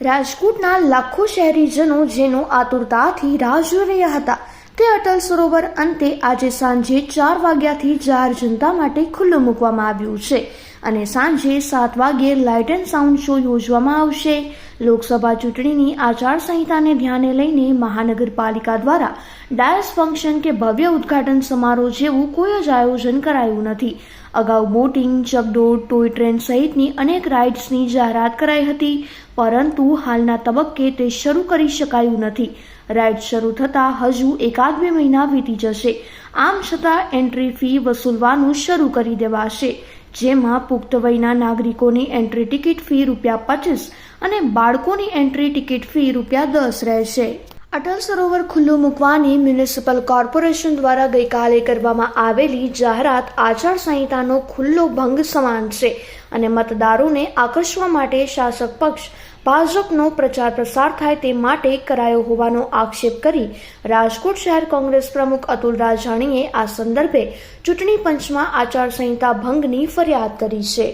રાજકોટના લાખો શહેરીજનો જેનો આતુરતાથી રાહ જોઈ રહ્યા હતા, તે અટલ સરોવર અંતે આજે સાંજે ચાર વાગ્યાથી જાહેર જનતા માટે ખુલ્લું મૂકવામાં આવ્યું છે અને સાંજે સાત વાગ્યે લાઇટ એન્ડ સાઉન્ડ શો યોજવામાં આવશે. લોકસભા ચૂંટણીની આચારસંહિતાને ધ્યાને લઈને મહાનગરપાલિકા દ્વારા ડાયસ ફંક્શન કે ભવ્ય ઉદ્ઘાટન સમારોહ જેવું કોઈ જ આયોજન કરાયું નથી. અગાઉ બોટિંગ, ચકડોળ, ટોય ટ્રેન સહિતની અનેક રાઇડ્સની જાહેરાત કરાઈ હતી, પરંતુ હાલના તબક્કે તે શરૂ કરી શકાયું નથી. રાઇડ શરૂ થતાં હજુ એકાદ બે મહિના વીતી જશે. આમ છતાં એન્ટ્રી ફી વસૂલવાનું શરૂ કરી દેવાશે. જેમાં પુખ્ત વયના નાગરિકોની એન્ટ્રી ટિકિટ ફી રૂપિયા પચીસ અને બાળકોની એન્ટ્રી ટિકિટ ફી રૂપિયા દસ રહેશે. અટલ સરોવર ખુલ્લું મૂકવાની મ્યુનિસિપલ કોર્પોરેશન દ્વારા ગઈકાલે કરવામાં આવેલી જાહેરાત આચારસંહિતાનો ખુલ્લો ભંગ સમાન છે અને મતદારોને આકર્ષવા માટે શાસક પક્ષ ભાજપનો પ્રચાર પ્રસાર થાય તે માટે કરાયો હોવાનો આક્ષેપ કરી રાજકોટ શહેર કોંગ્રેસ પ્રમુખ અતુલ રાજાણીએ આ સંદર્ભે ચૂંટણી પંચમાં આચારસંહિતા ભંગની ફરિયાદ કરી છે.